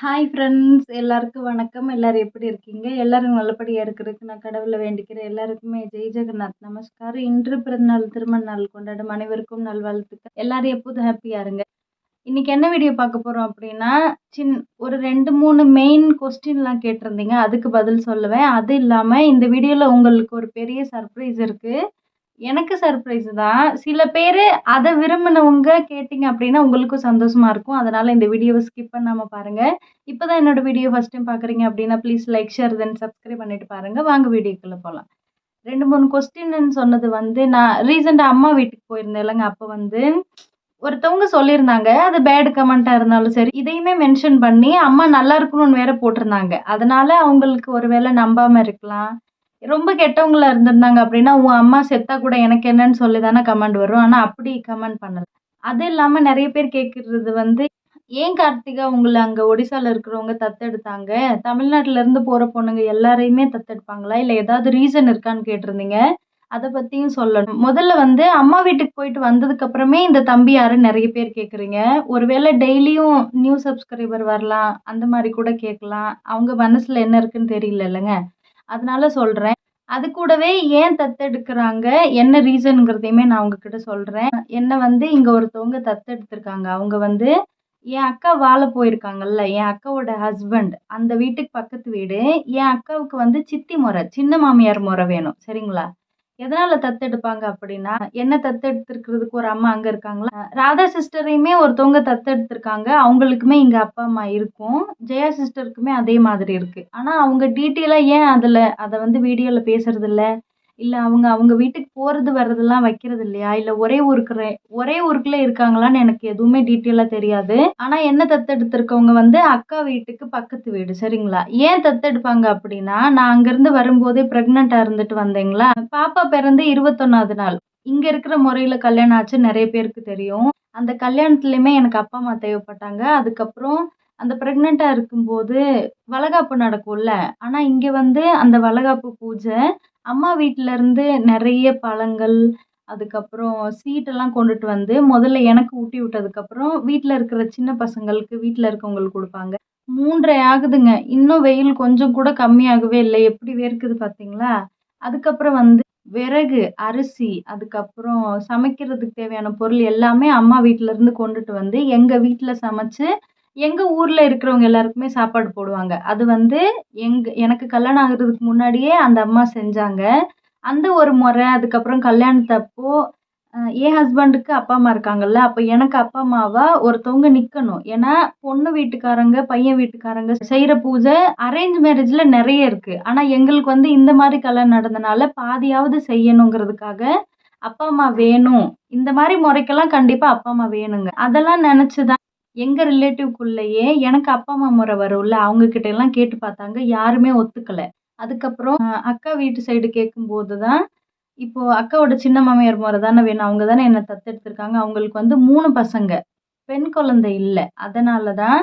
Hi friends எல்லாருக்கும் வணக்கம். எல்லோரும் எப்படி இருக்கீங்க? எல்லோரும் நல்லபடியாக இருக்கிறதுக்கு நான் கடவுளை வேண்டிக்கிறேன். எல்லாருக்குமே ஜெய் ஜெகநாத். நமஸ்காரம். இன்று பிறந்தநாள் திருமண நாள் கொண்டாடும் அனைவருக்கும் நல்வாழ்த்துக்கள். எல்லாரும் எப்போதும் ஹாப்பியாக இருங்க. இன்னைக்கு என்ன வீடியோ பார்க்க போகிறோம் அப்படின்னா சின் ஒரு ரெண்டு மூணு மெயின் கொஸ்டின்லாம் கேட்டிருந்தீங்க. அதுக்கு பதில் சொல்லுவேன். அது இல்லாமல் இந்த வீடியோவில் உங்களுக்கு ஒரு பெரிய சர்ப்ரைஸ் இருக்குது எனக்கு சர்ப்ரைஸ் தான். சில பேர் அதை விரும்பினவங்க கேட்டிங்க அப்படின்னா உங்களுக்கும் சந்தோஷமாக இருக்கும். அதனால் இந்த வீடியோவை ஸ்கிப் பண்ணாமல் பாருங்கள் இப்போ தான் என்னோடய வீடியோ ஃபஸ்ட் டைம் பார்க்குறீங்க அப்படின்னா please like share then subscribe பண்ணிவிட்டு பாருங்கள் வாங்க வீடியோக்குள்ளே போகலாம் ரெண்டு மூணு கொஸ்டின்னு சொன்னது வந்து நான் ரீசெண்டாக அம்மா வீட்டுக்கு போயிருந்தேன் இல்லைங்க. அப்போ வந்து ஒருத்தவங்க சொல்லியிருந்தாங்க. அது பேட் கமெண்ட்டாக இருந்தாலும் சரி இதையுமே மென்ஷன் பண்ணி அம்மா நல்லா இருக்கணும்னு வேற போட்டிருந்தாங்க. அதனால அவங்களுக்கு ஒருவேளை நம்பாமல் இருக்கலாம். ரொம்ப கெட்டவங்களா இருந்திருந்தாங்க அப்படின்னா உன் அம்மா செத்தா கூட எனக்கு என்னன்னு சொல்லி தானே கமெண்ட் வரும். ஆனால் அப்படி கமெண்ட் பண்ணல. அது இல்லாமல் நிறைய பேர் கேட்குறது வந்து ஏன் கார்த்திகா உங்களை அங்கே ஒடிசால இருக்கிறவங்க தத்தெடுத்தாங்க? தமிழ்நாட்டுல இருந்து போகிற பொண்ணுங்க எல்லாரையுமே தத்தெடுப்பாங்களா? இல்லை ஏதாவது ரீசன் இருக்கான்னு கேட்டிருந்தீங்க? அதை பற்றியும் சொல்லணும். முதல்ல வந்து அம்மா வீட்டுக்கு போயிட்டு வந்ததுக்கு அப்புறமே இந்த தம்பி யாருன்னு நிறைய பேர் கேட்குறீங்க ஒருவேளை டெய்லியும் நியூ சப்ஸ்கிரைபர் வரலாம். அந்த மாதிரி கூட கேட்கலாம் அவங்க மனசில் என்ன இருக்குன்னு தெரியல இல்லைங்க? அதனால சொல்கிறேன் அது கூடவே ஏன் தத்தெடுக்கிறாங்க? என்ன ரீசனுங்கிறதையுமே நான் உங்ககிட்ட சொல்கிறேன் என்னை வந்து இங்கே ஒருத்தவங்க தத்தெடுத்திருக்காங்க. அவங்க வந்து என் அக்கா வாழ போயிருக்காங்கல்ல என் அக்காவோட ஹஸ்பண்ட் அந்த வீட்டுக்கு பக்கத்து வீடு. என் அக்காவுக்கு வந்து சித்தி முறை சின்ன மாமியார் முறை வேணும். சரிங்களா? எதனால தத்தெடுப்பாங்க அப்படின்னா என்ன தத்தெடுத்திருக்கிறதுக்கு ஒரு அம்மா அங்க இருக்காங்களா? ராதா சிஸ்டரையுமே ஒருத்தவங்க தத்தெடுத்திருக்காங்க அவங்களுக்குமே இங்க அப்பா அம்மா இருக்கும். ஜெயா சிஸ்டருக்குமே அதே மாதிரி இருக்கு. ஆனா அவங்க டீட்டெயிலாக ஏன் அதுல அதை வந்து வீடியோல பேசுறது இல்லை அவங்க அவங்க வீட்டுக்கு போகிறது வர்றதெல்லாம் வைக்கிறது இல்லையா? இல்லை ஒரே ஊருக்கு ஒரே ஊருக்குள்ளே இருக்காங்களான்னு எனக்கு எதுவுமே டீட்டெயிலாக தெரியாது. ஆனால் என்ன தத்தெடுத்திருக்கவங்க வந்து அக்கா வீட்டுக்கு பக்கத்து வீடு சரிங்களா? ஏன் தத்தெடுப்பாங்க அப்படின்னா நான் அங்கேருந்து வரும்போதே ப்ரெக்னெண்ட்டாக இருந்துட்டு வந்தேங்களா? பாப்பா பிறந்து இருபத்தொன்னாவது நாள். இங்க இருக்கிற முறையில கல்யாணம் ஆச்சு நிறைய பேருக்கு தெரியும். அந்த கல்யாணத்துலயுமே எனக்கு அப்பா அம்மா தேவைப்பட்டாங்க. அதுக்கப்புறம் அந்த ப்ரெக்னெண்ட்டாக இருக்கும்போது வளகாப்பு நடக்கும்ல? ஆனால் இங்கே வந்து அந்த வளகாப்பு பூஜை அம்மா வீட்டிலேருந்து இருந்து நிறைய பழங்கள் அதுக்கப்புறம் ஸ்வீட்டெல்லாம் கொண்டுட்டு வந்து முதல்ல எனக்கு ஊட்டி விட்டதுக்கப்புறம் வீட்டில் இருக்கிற சின்ன பசங்களுக்கு வீட்டில் இருக்கவங்களுக்கு கொடுப்பாங்க. மூன்றரை ஆகுதுங்க. இன்னும் வெயில் கொஞ்சம் கூட கம்மியாகவே இல்லை. எப்படி வேர்க்குது பார்த்தீங்களா அதுக்கப்புறம் வந்து விறகு அரிசி அதுக்கப்புறம் சமைக்கிறதுக்கு தேவையான பொருள் எல்லாமே அம்மா வீட்டிலேருந்து கொண்டுட்டு வந்து எங்கள் வீட்டில் சமைச்சு எங்கள் ஊரில் இருக்கிறவங்க எல்லாருக்குமே சாப்பாடு போடுவாங்க. அது வந்து எங்கள் எனக்கு கல்யாணம் ஆகுறதுக்கு முன்னாடியே அந்த அம்மா செஞ்சாங்க. அந்த ஒரு முறை அதுக்கப்புறம் கல்யாணத்தப்போ என் ஹஸ்பண்டுக்கு அப்பா அம்மா இருக்காங்கல்ல அப்போ எனக்கு அப்பா அம்மாவா ஒருத்தவங்க நிற்கணும் ஏன்னா பொண்ணு வீட்டுக்காரங்க பையன் வீட்டுக்காரங்க செய்கிற பூஜை அரேஞ்ச் மேரேஜில் நிறைய இருக்குது ஆனால் எங்களுக்கு வந்து இந்த மாதிரி கல்யாணம் நடந்தனால பாதியாவது செய்யணுங்கிறதுக்காக அப்பா அம்மா வேணும். இந்த மாதிரி முறைக்கெல்லாம் கண்டிப்பாக அப்பா அம்மா வேணுங்க. அதெல்லாம் நினச்சி தான் எங்கள் ரிலேட்டிவ்க்குள்ளேயே எனக்கு அப்பா அம்மா முறை வரும்ல அவங்க கிட்ட எல்லாம் கேட்டு பார்த்தாங்க. யாருமே ஒத்துக்கலை. அதுக்கப்புறம் அக்கா வீட்டு சைடு கேட்கும்போது தான் இப்போ அக்காவோட சின்ன மாமியார் முறை தானே வேணும். அவங்க தானே என்னை தத்தெடுத்திருக்காங்க. அவங்களுக்கு வந்து மூணு பசங்க. பெண் குழந்தை இல்லை. அதனால தான்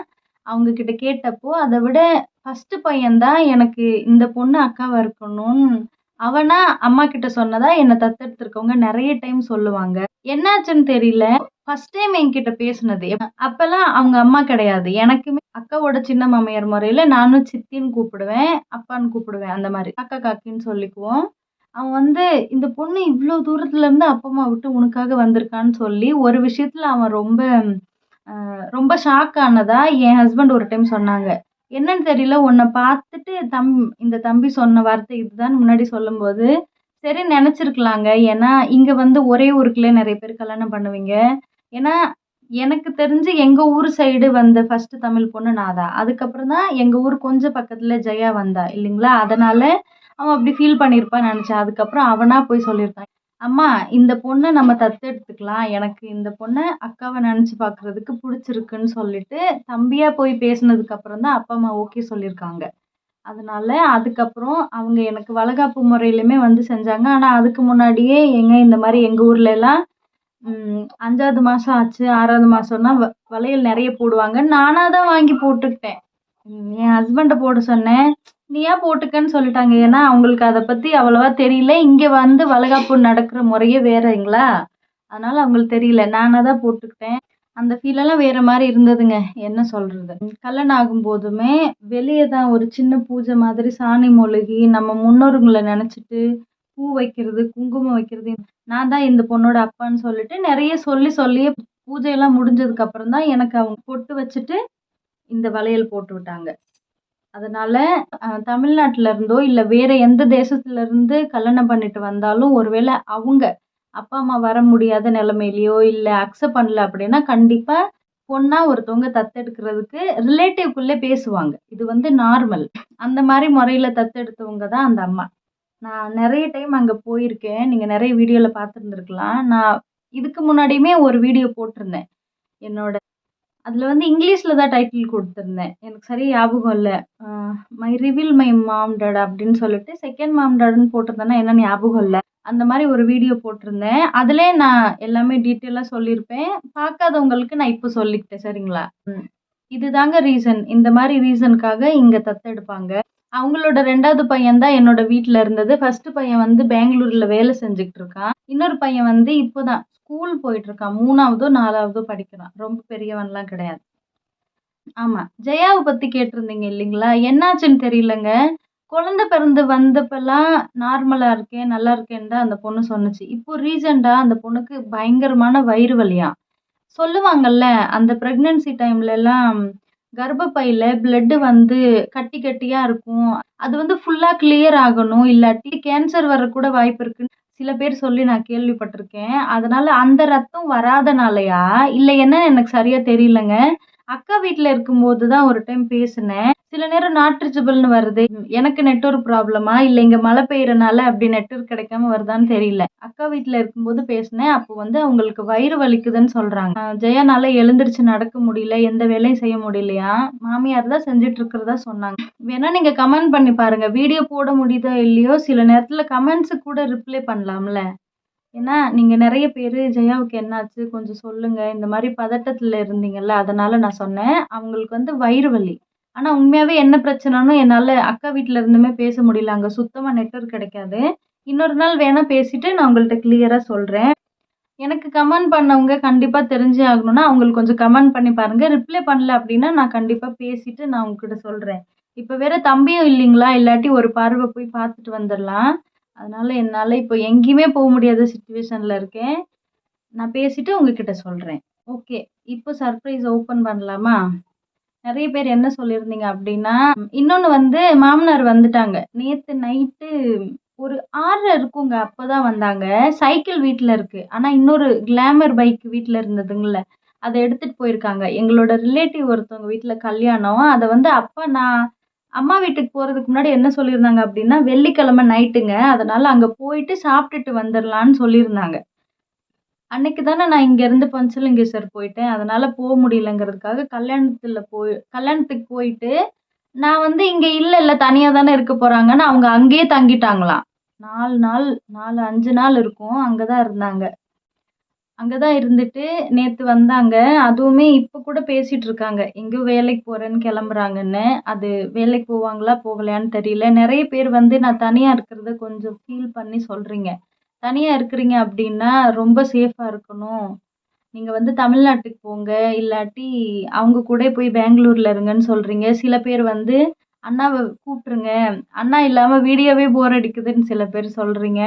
அவங்க கிட்ட கேட்டப்போ அதை விட ஃபஸ்ட்டு பையன்தான் எனக்கு இந்த பொண்ணு அக்காவா இருக்கணும்னு அவனா அம்மா கிட்ட சொன்னதா என்னை தத்தெடுத்திருக்கவங்க நிறைய டைம் சொல்லுவாங்க. என்னாச்சுன்னு தெரியல. ஃபர்ஸ்ட் டைம் என்கிட்ட பேசுனது. அப்பெல்லாம் அவங்க அம்மா கிடையாது. எனக்குமே அக்காவோட சின்ன மாமியார் முறையில் நானும் சித்தின்னு கூப்பிடுவேன் அப்பான்னு கூப்பிடுவேன். அந்த மாதிரி அக்கா காக்கின்னு சொல்லிக்குவோம். அவன் வந்து இந்த பொண்ணு இவ்வளோ தூரத்துலேருந்து அப்பா அம்மா விட்டு உனக்காக வந்திருக்கான்னு சொல்லி ஒரு விஷயத்தில் அவன் ரொம்ப ரொம்ப ஷாக் ஆனதா என் ஹஸ்பண்ட் ஒரு டைம் சொன்னாங்க. என்னன்னு தெரியல. உன்னை பார்த்துட்டு தம் இந்த தம்பி சொன்ன வார்த்தை இதுதான். முன்னாடி சொல்லும்போது சரி நினச்சிருக்கலாங்க. ஏன்னா இங்கே வந்து ஒரே ஊருக்குள்ளே நிறைய பேர் கல்யாணம் பண்ணுவீங்க. ஏன்னா எனக்கு தெரிஞ்சு எங்கள் ஊர் சைடு வந்த ஃபர்ஸ்ட்டு தமிழ் பொண்ணு நான் தான். அதுக்கப்புறம் தான் எங்கள் ஊர் கொஞ்சம் பக்கத்தில் ஜெயா வந்தா இல்லைங்களா? அதனால அவன் அப்படி ஃபீல் பண்ணியிருப்பான்னு நினச்சேன். அதுக்கப்புறம் அவனா போய் சொல்லியிருக்கான். அம்மா இந்த பொண்ணை நம்ம தத்தெடுத்துக்கலாம் எனக்கு இந்த பொண்ணை அக்காவை நினச்சி பார்க்குறதுக்கு பிடிச்சிருக்குன்னு சொல்லிட்டு தம்பியா போய் பேசினதுக்கப்புறம் தான் அப்பா அம்மா ஓகே சொல்லியிருக்காங்க. அதனால அதுக்கப்புறம் அவங்க எனக்கு வளகாப்பு முறையிலுமே வந்து செஞ்சாங்க. ஆனால் அதுக்கு முன்னாடியே எங்க இந்த மாதிரி எங்கள் ஊரில் எல்லாம் அஞ்சாவது மாதம் ஆச்சு ஆறாவது மாதம்னா வ வளையல் நிறைய போடுவாங்க. நானாக தான் வாங்கி போட்டுக்கிட்டேன். என் ஹஸ்பண்டை போட சொன்னேன். நீயா போட்டுக்கன்னு சொல்லிட்டாங்க. ஏன்னா அவங்களுக்கு அதை பற்றி அவ்வளோவா தெரியல. இங்கே வந்து வளகாப்பு நடக்கிற முறையே வேறங்களா? அதனால் அவங்களுக்கு தெரியல. நானாக தான் போட்டுக்கிட்டேன். அந்த ஃபீலெல்லாம் வேற மாதிரி இருந்ததுங்க. என்ன சொல்கிறது கல்யாணம் ஆகும்போதுமே வெளியே தான் ஒரு சின்ன பூஜை மாதிரி சாணி மொழுகி நம்ம முன்னோருங்களை நினச்சிட்டு பூ வைக்கிறது குங்குமம் வைக்கிறது. நான் தான் இந்த பொண்ணோட அப்பான்னு சொல்லிட்டு நிறைய சொல்லி சொல்லியே பூஜையெல்லாம் முடிஞ்சதுக்கு அப்புறம் தான் எனக்கு அவங்க பொட்டு வச்சுட்டு இந்த வளையல் போட்டு விட்டாங்க. அதனால தமிழ்நாட்டுல இருந்தோ இல்லை வேற எந்த தேசத்துல இருந்து கல்யாணம் பண்ணிட்டு வந்தாலும் ஒருவேளை அவங்க அப்பா அம்மா வர முடியாத நிலமையிலையோ இல்லை அக்செப்ட் பண்ணல அப்படின்னா கண்டிப்பாக பொண்ணாக ஒருத்தவங்க தத்தெடுக்கிறதுக்கு ரிலேட்டிவ்குள்ளே பேசுவாங்க. இது வந்து நார்மல் அந்த மாதிரி முறையில் தத்தெடுத்தவங்க தான் அந்த அம்மா. நான் நிறைய டைம் அங்கே போயிருக்கேன். நீங்கள் நிறைய வீடியோவில் பார்த்துருந்துருக்கலாம். நான் இதுக்கு முன்னாடியுமே ஒரு வீடியோ போட்டிருந்தேன். என்னோட அதில் வந்து இங்கிலீஷில் தான் டைட்டில் கொடுத்துருந்தேன். எனக்கு சரியா ஞாபகம் இல்லை. My reveal my mom dad அப்படின்னு சொல்லிட்டு செகண்ட் மாம் டேடுன்னு போட்டிருந்தேன்னா என்ன ஞாபகம் இல்லை. அந்த மாதிரி ஒரு வீடியோ போட்டிருந்தேன். அதிலே நான் எல்லாமே டீட்டெயிலாக சொல்லியிருப்பேன். பார்க்காதவங்களுக்கு நான் இப்போ சொல்லிக்கிட்டேன் சரிங்களா? ம். இதுதாங்க ரீசன் இந்த மாதிரி ரீசனுக்காக இங்கே தத்தெடுப்பாங்க. அவங்களோட ரெண்டாவது பையன் தான் என்னோட வீட்டில் இருந்தது. ஃபர்ஸ்ட் பையன் வந்து பெங்களூரில் வேலை செஞ்சுக்கிட்டு இருக்கான். இன்னொரு பையன் வந்து இப்போதான் ஸ்கூல் போயிட்டு இருக்கான். மூணாவதோ நாலாவதோ படிக்கிறான். ரொம்ப பெரியவன்லாம் கிடையாது. ஆமாம் ஜெயாவை பற்றி கேட்டிருந்தீங்க இல்லைங்களா? என்னாச்சுன்னு தெரியலங்க. குழந்தை பிறந்து வந்தப்பெல்லாம் நார்மலாக இருக்கேன் நல்லா இருக்கேன்னு தான் அந்த பொண்ணு சொன்னுச்சு. இப்போ ரீசெண்டாக அந்த பொண்ணுக்கு பயங்கரமான வயிறு வலியா. சொல்லுவாங்கல்ல அந்த ப்ரெக்னென்சி டைம்லலாம் கர்ப்பப்பையில blood வந்து கட்டி கட்டியா இருக்கும். அது வந்து ஃபுல்லா கிளியர் ஆகணும். இல்லாட்டி கேன்சர் வர கூட வாய்ப்பு இருக்குன்னு சில பேர் சொல்லி நான் கேள்விப்பட்டிருக்கேன். அதனால அந்த ரத்தம் வராதனாலயா? இல்லை என்னன்னு எனக்கு சரியா தெரியலங்க. அக்கா வீட்டில் இருக்கும்போது தான் ஒரு டைம் பேசினேன். சில நேரம் நாட்ரிச்சபிள்னு வருது. எனக்கு நெட்வொர்க் ப்ராப்ளமா இல்லை இங்கே மழை பெய்யறனால அப்படி நெட்வொர்க் கிடைக்காம வருதான்னு தெரியல. அக்கா வீட்டில் இருக்கும்போது பேசினேன். அப்போ வந்து அவங்களுக்கு வயிறு வலிக்குதுன்னு சொல்கிறாங்க ஜெயானால எழுந்திரிச்சு நடக்க முடியல. எந்த வேலையும் செய்ய முடியலையா? மாமியார் தான் செஞ்சுட்டு இருக்கிறதா சொன்னாங்க. வேணா நீங்கள் கமெண்ட் பண்ணி பாருங்கள் வீடியோ போட முடியுதோ இல்லையோ? சில நேரத்தில் கமெண்ட்ஸு கூட ரிப்ளை பண்ணலாம்ல. ஏன்னா நீங்கள் நிறைய பேர் ஜெயாவுக்கு என்னாச்சு? கொஞ்சம் சொல்லுங்க. இந்த மாதிரி பதட்டத்துல இருந்தீங்கல்ல அதனால நான் சொன்னேன். அவங்களுக்கு வந்து வயிறு வலி. ஆனா உண்மையாவே என்ன பிரச்சனைன்னு என்னால அக்கா வீட்ல இருந்துமே பேச முடியல. அங்க சுத்தமா நெட்வொர்க் கிடைக்காது. இன்னொரு நாள் வேணா பேசிட்டு நான் உங்கள்ட்ட கிளியரா சொல்றேன். எனக்கு கமெண்ட் பண்ணவங்க கண்டிப்பா தெரிஞ்சே ஆகணும்னா அவங்களுக்கு கொஞ்சம் கமெண்ட் பண்ணி பாருங்க. ரிப்ளை பண்ணல அப்படின்னா நான் கண்டிப்பா பேசிட்டு நான் உங்ககிட்ட சொல்றேன். இப்ப வேற தம்பியும் இல்லைங்களா? இல்லாட்டி ஒரு பார்வை போய் பார்த்துட்டு வந்துடலாம். அதனால என்னால் இப்போ எங்கேயுமே போக முடியாத சுச்சுவேஷனில் இருக்கேன். நான் பேசிவிட்டு உங்ககிட்ட சொல்கிறேன் ஓகே இப்போ சர்ப்ரைஸ் ஓப்பன் பண்ணலாமா? நிறைய பேர் என்ன சொல்லியிருந்தீங்க அப்படின்னா இன்னொன்று வந்து மாமனார் வந்துட்டாங்க. நேற்று நைட்டு ஒரு ஆறு இருக்குங்க அப்போ தான் வந்தாங்க. சைக்கிள் வீட்டில் இருக்குது ஆனால் இன்னொரு கிளாமர் பைக் வீட்டில் இருந்ததுங்கள அதை எடுத்துகிட்டு போயிருக்காங்க. எங்களோட ரிலேட்டிவ் ஒருத்தவங்க வீட்டில் கல்யாணம். அதை வந்து அப்பா நான் அம்மா வீட்டுக்கு போகிறதுக்கு முன்னாடி என்ன சொல்லியிருந்தாங்க அப்படின்னா வெள்ளிக்கிழமை நைட்டுங்க அதனால் அங்கே போயிட்டு சாப்பிட்டுட்டு வந்துடலான்னு சொல்லியிருந்தாங்க. அன்னைக்கு தானே நான் இங்கேருந்து பஞ்சலிங்கேஸ்வர் போயிட்டேன். அதனால் போக முடியலங்கிறதுக்காக கல்யாணத்தில் போய் கல்யாணத்துக்கு போயிட்டு நான் வந்து இங்கே இல்லை இல்லை தனியாக தானே இருக்க போகிறாங்கன்னு அவங்க அங்கேயே தங்கிட்டாங்களாம். நாலு நாள் நாலு அஞ்சு நாள் இருக்கும். அங்கே தான் இருந்தாங்க. அங்கே தான் இருந்துட்டு நேற்று வந்தாங்க. அதுவுமே இப்போ கூட பேசிட்டு இருக்காங்க. எங்கேயோ வேலைக்கு போகிறேன்னு கிளம்புறாங்கன்னு. அது வேலைக்கு போவாங்களா போகலையான்னு தெரியல. நிறைய பேர் வந்து நான் தனியாக இருக்கிறத கொஞ்சம் ஃபீல் பண்ணி சொல்கிறீங்க தனியாக இருக்கிறீங்க அப்படின்னா ரொம்ப சேஃபாக இருக்கணும். நீங்கள் வந்து தமிழ்நாட்டுக்கு போங்க. இல்லாட்டி அவங்க கூட போய் பெங்களூரில் இருங்கன்னு சொல்கிறீங்க சில பேர் வந்து அண்ணாவை கூப்பிட்ருங்க அண்ணா இல்லாமல் வீடியோவே போர் அடிக்குதுன்னு சில பேர் சொல்கிறீங்க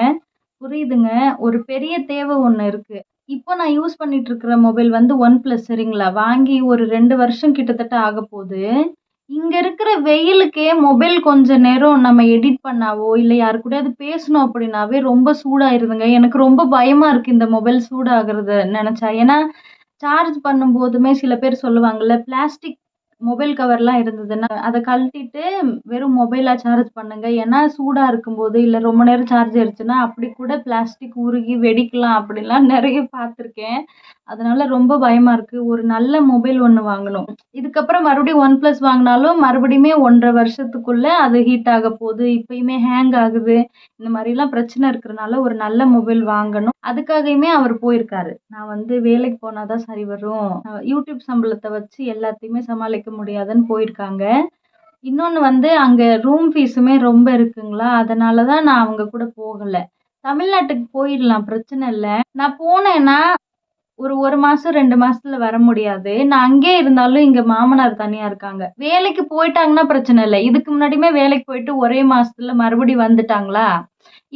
புரியுதுங்க. ஒரு பெரிய தேவை ஒன்று இருக்குது இப்போ நான் யூஸ் பண்ணிட்டு இருக்கிற மொபைல் வந்து ஒன் ப்ளஸ் சரிங்களா? வாங்கி ஒரு ரெண்டு வருஷம் கிட்டத்தட்ட ஆக போகுது இங்கே இருக்கிற வெயிலுக்கே மொபைல் கொஞ்ச நேரம் நம்ம எடிட் பண்ணாவோ இல்லை யாரு கூடயாவது பேசணும் அப்படின்னாவே ரொம்ப சூடாயிருதுங்க. எனக்கு ரொம்ப பயமாக இருக்குது இந்த மொபைல் சூடாகிறத நினச்சா. ஏன்னா சார்ஜ் பண்ணும்போதுமே சில பேர் சொல்லுவாங்கள்ல பிளாஸ்டிக் மொபைல் கவர்லாம் இருந்ததுன்னா அதை கழட்டிட்டு வெறும் மொபைலாக சார்ஜ் பண்ணுங்க. ஏன்னா சூடாக இருக்கும்போது இல்லை ரொம்ப நேரம் சார்ஜ் ஆயிடுச்சுன்னா அப்படி கூட பிளாஸ்டிக் உருகி வெடிக்கலாம் அப்படிலாம் நிறைய பார்த்துருக்கேன். அதனால ரொம்ப பயமாக இருக்குது ஒரு நல்ல மொபைல் ஒன்று வாங்கணும். இதுக்கப்புறம் மறுபடியும் ஒன் ப்ளஸ் வாங்கினாலும் மறுபடியுமே ஒன்றரை வருஷத்துக்குள்ளே அது ஹீட் ஆக போகுது. இப்பயுமே ஹேங் ஆகுது. இந்த மாதிரிலாம் பிரச்சனை இருக்கிறனால ஒரு நல்ல மொபைல் வாங்கணும். அதுக்காகவுமே அவர் போயிருக்காரு. நான் வந்து வேலைக்கு போனாதான் சரி வரும். யூடியூப் சம்பளத்தை வச்சு எல்லாத்தையுமே சமாளிக்க முடியாதுன்னு போயிருக்காங்க. இன்னொன்று வந்து அங்கே ரூம் ஃபீஸுமே ரொம்ப இருக்குங்களா? அதனால தான் நான் அவங்க கூட போகலை. தமிழ்நாட்டுக்கு போயிடலாம். பிரச்சனை இல்லை. நான் போனேன்னா ஒரு ஒரு மாசம் ரெண்டு மாசத்துல வர முடியாது. நான் அங்கே இருந்தாலும் இங்க மாமனார் தனியா இருக்காங்க. வேலைக்கு போயிட்டாங்கன்னா பிரச்சனை இல்லை. இதுக்கு முன்னாடியுமே வேலைக்கு போயிட்டு ஒரே மாசத்துல மறுபடியும் வந்துட்டாங்களா?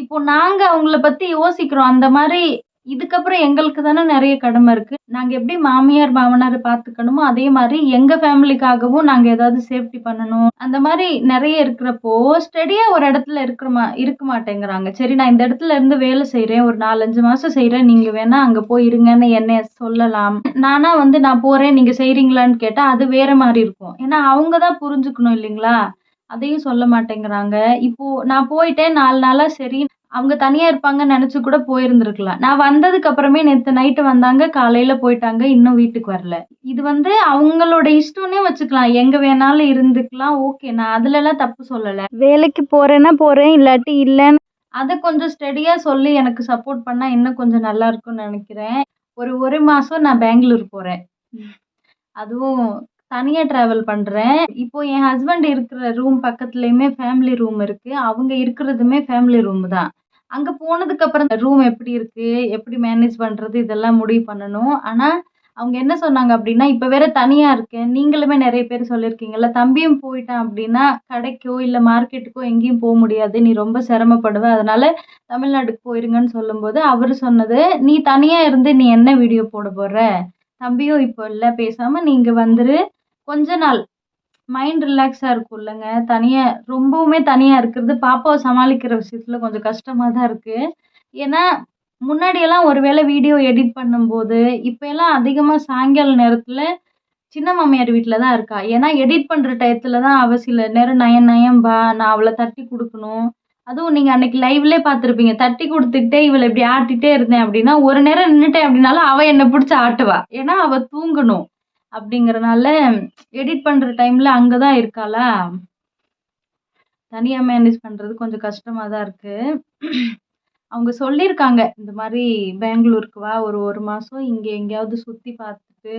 இப்போ நாங்க அவங்கள பத்தி யோசிக்கிறோம். அந்த மாதிரி இதுக்கப்புறம் எங்களுக்கு தானே நிறைய கடமை இருக்கு. நாங்க எப்படி மாமியார் மாமனார் பாத்துக்கணுமோ அதே மாதிரி எங்க ஃபேமிலிக்காகவும் நாங்க ஏதாவது சேஃப்டி பண்ணணும். அந்த மாதிரி நிறைய இருக்கிறப்போ ஸ்டடியா ஒரு இடத்துல இருக்கிற மா இருக்க மாட்டேங்கிறாங்க. சரி நான் இந்த இடத்துல இருந்து வேலை செய்யறேன் ஒரு நாலஞ்சு மாசம் செய்யறேன் நீங்க வேணா அங்க போய் இருங்கன்னு என்ன சொல்லலாம். நானா வந்து நான் போறேன் நீங்க செய்றீங்களான்னு கேட்டா அது வேற மாதிரி இருக்கும். ஏன்னா அவங்க தான் புரிஞ்சுக்கணும் இல்லைங்களா? அதையும் சொல்ல மாட்டேங்கிறாங்க. இப்போ நான் போயிட்டேன் நாலு நாளா சரி அவங்க தனியா இருப்பாங்கன்னு நினைச்சு கூட போயிருந்திருக்கலாம். நான் வந்ததுக்கு அப்புறமே நேத்து நைட்டு வந்தாங்க காலையில போயிட்டாங்க இன்னும் வீட்டுக்கு வரல. இது வந்து அவங்களோட இஷ்டம்னே வச்சுக்கலாம். எங்க வேணாலும் இருந்துக்கலாம் ஓகே நான் அதுல எல்லாம் தப்பு சொல்லல. வேலைக்கு போறேன்னா போறேன் இல்லாட்டி இல்லைன்னு. அதை கொஞ்சம் ஸ்டெடியா சொல்லி எனக்கு சப்போர்ட் பண்ணா இன்னும் கொஞ்சம் நல்லா இருக்கும்னு நினைக்கிறேன். ஒரு ஒரு மாசம் நான் பெங்களூர் போறேன். அதுவும் தனியா டிராவல் பண்றேன். இப்போ என் ஹஸ்பண்ட் இருக்கிற ரூம் பக்கத்துலயுமே ஃபேமிலி ரூம் இருக்கு. அவங்க இருக்கிறதுமே ஃபேமிலி ரூம் தான். அங்க போனதுக்கு அப்புறம் ரூம் எப்படி இருக்கு எப்படி மேனேஜ் பண்றது இதெல்லாம் முடிவு பண்ணணும். ஆனா அவங்க என்ன சொன்னாங்க அப்படின்னா இப்போ வேற தனியாக இருக்கேன். நீங்களுமே நிறைய பேர் சொல்லியிருக்கீங்கல்ல தம்பியும் போயிட்டான் அப்படின்னா கடைக்கோ இல்லை மார்க்கெட்டுக்கோ எங்கேயும் போக முடியாது. நீ ரொம்ப சிரமப்படுவ. அதனால தமிழ்நாட்டுக்கு போயிருங்கன்னு சொல்லும்போது அவர் சொன்னது நீ தனியாக இருந்து நீ என்ன வீடியோ போட போகிற தம்பியும் இப்போ இல்லை பேசாமல் நீங்கள் வந்துரு. கொஞ்ச நாள் மைண்ட் ரிலாக்ஸாக இருக்கும் இல்லைங்க. தனியாக ரொம்பவுமே தனியாக இருக்கிறது. பாப்பாவை சமாளிக்கிற விஷயத்தில் கொஞ்சம் கஷ்டமாக தான் இருக்குது ஏன்னா முன்னாடியெல்லாம் ஒரு வேளை வீடியோ எடிட் பண்ணும்போது இப்போ எல்லாம் அதிகமாக சாயங்கால நேரத்தில் சின்ன மாமியார் வீட்டில் தான் இருக்கா. ஏன்னா எடிட் பண்ணுற டயத்தில் தான் அவள் சில நேரம் நயம் நயம் பா நான் அவளை தட்டி கொடுக்கணும். அதுவும் நீங்கள் அன்னைக்கு லைவ்லே பார்த்துருப்பீங்க. தட்டி கொடுத்துக்கிட்டே இவளை இப்படி ஆட்டிகிட்டே இருந்தேன் அப்படின்னா ஒரு நேரம் நின்றுட்டேன் அப்படின்னாலும் அவள் என்னை பிடிச்சி ஆட்டுவா. ஏன்னா அவள் தூங்கணும். அப்படிங்கறனால எடிட் பண்ற டைம்ல அங்கே தான் இருக்காளா? தனியா மேனேஜ் பண்றது கொஞ்சம் கஷ்டமா தான் இருக்கு. அவங்க சொல்லியிருக்காங்க இந்த மாதிரி பெங்களூருக்கு வா ஒரு ஒரு மாசம் இங்க எங்கேயாவது சுத்தி பார்த்துட்டு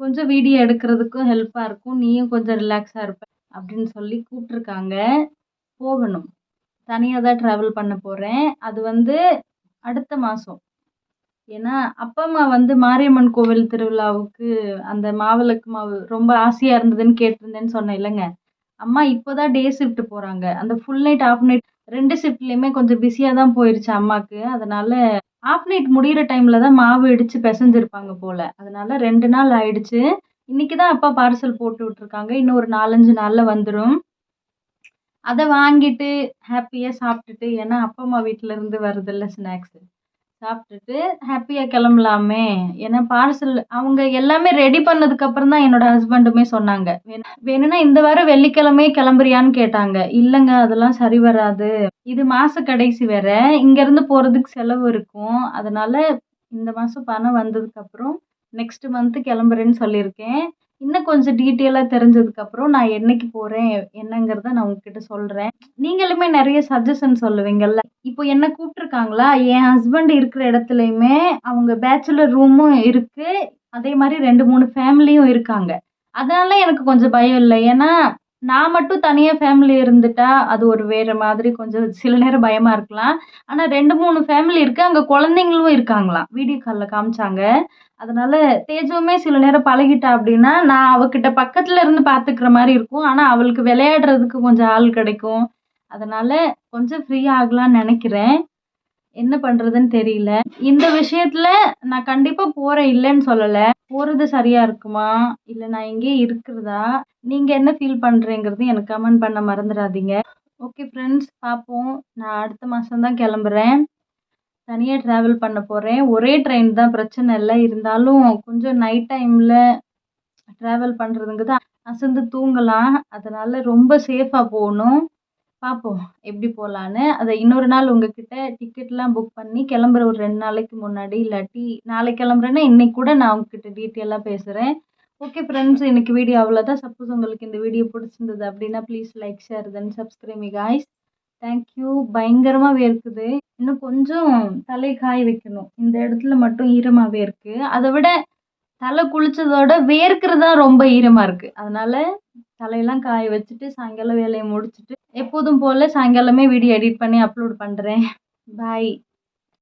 கொஞ்சம் வீடியோ எடுக்கிறதுக்கும் ஹெல்ப்பா இருக்கும் நீயும் கொஞ்சம் ரிலாக்ஸா இருப்ப அப்படின்னு சொல்லி கூப்பிட்டுருக்காங்க. போகணும். தனியாக தான் ட்ராவல் பண்ண போகிறேன் அது வந்து அடுத்த மாதம் ஏன்னா அப்பா அம்மா வந்து மாரியம்மன் கோவில் திருவிழாவுக்கு அந்த மாவிளக்கு மாவு ரொம்ப ஆசையாக இருந்ததுன்னு கேட்டிருந்தேன்னு சொன்னேன் இல்லைங்க. அம்மா இப்போதான் டே ஷிஃப்ட் போகிறாங்க அந்த ஃபுல் நைட் ஆஃப் நைட் ரெண்டு ஷிஃப்ட்லேயுமே கொஞ்சம் பிஸியாக தான் போயிடுச்சு அம்மாவுக்கு அதனால ஆஃப் நைட் முடிகிற டைமில் தான் மாவு இடித்து பிசைஞ்சிருப்பாங்க போல். அதனால ரெண்டு நாள் ஆயிடுச்சு. இன்றைக்கி தான் அப்பா பார்சல் போட்டு விட்ருக்காங்க இன்னும் ஒரு நாலஞ்சு நாளில் வந்துடும் அதை வாங்கிட்டு ஹாப்பியாக சாப்பிட்டுட்டு ஏன்னா அப்பா அம்மா வீட்டிலேருந்து இருந்து ஸ்நாக்ஸு சாப்பிட்டுட்டு ஹாப்பியாக கிளம்பலாமே. ஏன்னா பார்சல் அவங்க எல்லாமே ரெடி பண்ணதுக்கப்புறம் தான் என்னோட ஹஸ்பண்டுமே சொன்னாங்க. வேணு- வேணும்னா இந்த வாரம் வெள்ளிக்கிழமையே கிளம்புறியான்னு கேட்டாங்க. இல்லைங்க அதெல்லாம் சரி வராது. இது மாச கடைசி வேற. இங்கேருந்து போகிறதுக்கு போறதுக்கு செலவு இருக்கும். அதனால இந்த மாசம் பணம் வந்ததுக்கப்புறம் நெக்ஸ்ட் மந்த் கிளம்புறேன்னு சொல்லியிருக்கேன். இன்னும் கொஞ்சம் டீட்டெயிலாக தெரிஞ்சதுக்கப்புறம் நான் என்னைக்கு போகிறேன் என்னங்கிறத நான் உங்ககிட்ட சொல்கிறேன் நீங்களுமே நிறைய சஜஷன் சொல்லுவீங்கல்ல. இப்போ என்ன கூப்பிட்ருக்காங்களா என் ஹஸ்பண்ட் இருக்கிற இடத்துலையுமே அவங்க பேச்சுலர் ரூமும் இருக்குது அதே மாதிரி ரெண்டு மூணு ஃபேமிலியும் இருக்காங்க. அதனால எனக்கு கொஞ்சம் பயம் இல்லை. ஏன்னா நான் மட்டும் தனியாக ஃபேமிலி இருந்துட்டா அது ஒரு வேறு மாதிரி கொஞ்சம் சில நேரம் பயமாக இருக்கலாம். ஆனால் ரெண்டு மூணு ஃபேமிலி இருக்குது அங்கே குழந்தைங்களும் இருக்காங்களாம். வீடியோ காலில் காமிச்சாங்க. அதனால தேஜுவுமே சில நேரம் பழகிட்டா அப்படின்னா நான் அவகிட்ட பக்கத்துல இருந்து பாத்துக்கிற மாதிரி இருக்கும். ஆனால் அவளுக்கு விளையாடுறதுக்கு கொஞ்சம் ஆள் கிடைக்கும். அதனால கொஞ்சம் ஃப்ரீ ஆகலாம்னு நினைக்கிறேன். என்ன பண்றதுன்னு தெரியல. இந்த விஷயத்துல நான் கண்டிப்பா போறேன் இல்லைன்னு சொல்லல. போறது சரியா இருக்குமா? இல்ல நான் இங்கே இருக்கிறதா? நீங்க என்ன ஃபீல் பண்றீங்கிறது எனக்கு கமெண்ட் பண்ண மறந்துடாதீங்க. ஓகே ஃப்ரெண்ட்ஸ் பார்ப்போம் நான் அடுத்த மாதம் தான் கிளம்புறேன். தனியாக ட்ராவல் பண்ண போகிறேன் ஒரே ட்ரெயின் தான் பிரச்சனை இல்லை. இருந்தாலும் கொஞ்சம் நைட் டைமில் ட்ராவல் பண்ணுறதுங்க தான் அசந்து தூங்கலாம். அதனால் ரொம்ப சேஃபாக போகணும். பார்ப்போம் எப்படி போகலான்னு. அதை இன்னொரு நாள் உங்ககிட்ட டிக்கெட்லாம் புக் பண்ணி கிளம்புற ஒரு ரெண்டு நாளைக்கு முன்னாடி இல்லாட்டி நாளைக்கு கிளம்புறேன்னா இன்றைக்கி கூட நான் உங்ககிட்ட டீட்டெயிலாக பேசுகிறேன் ஓகே ஃப்ரெண்ட்ஸ் இன்றைக்கி வீடியோ அவ்வளோதான் சப்போஸ் உங்களுக்கு இந்த வீடியோ பிடிச்சிருந்தது அப்படின்னா please like share then subscribe guys thank you பயங்கரமாக வேர்க்குது இன்னும் கொஞ்சம் தலை காய வைக்கணும். இந்த இடத்துல மட்டும் ஈரமாகவே இருக்குது அதை விட தலை குளிச்சதோட வேர்க்கிறது தான் ரொம்ப ஈரமாக இருக்குது அதனால தலையெல்லாம் காய வச்சுட்டு சாயங்காலம் வேலையை முடிச்சுட்டு எப்போதும் போல் சாயங்காலமே வீடியோ எடிட் பண்ணி அப்லோட் பண்ணுறேன் பாய்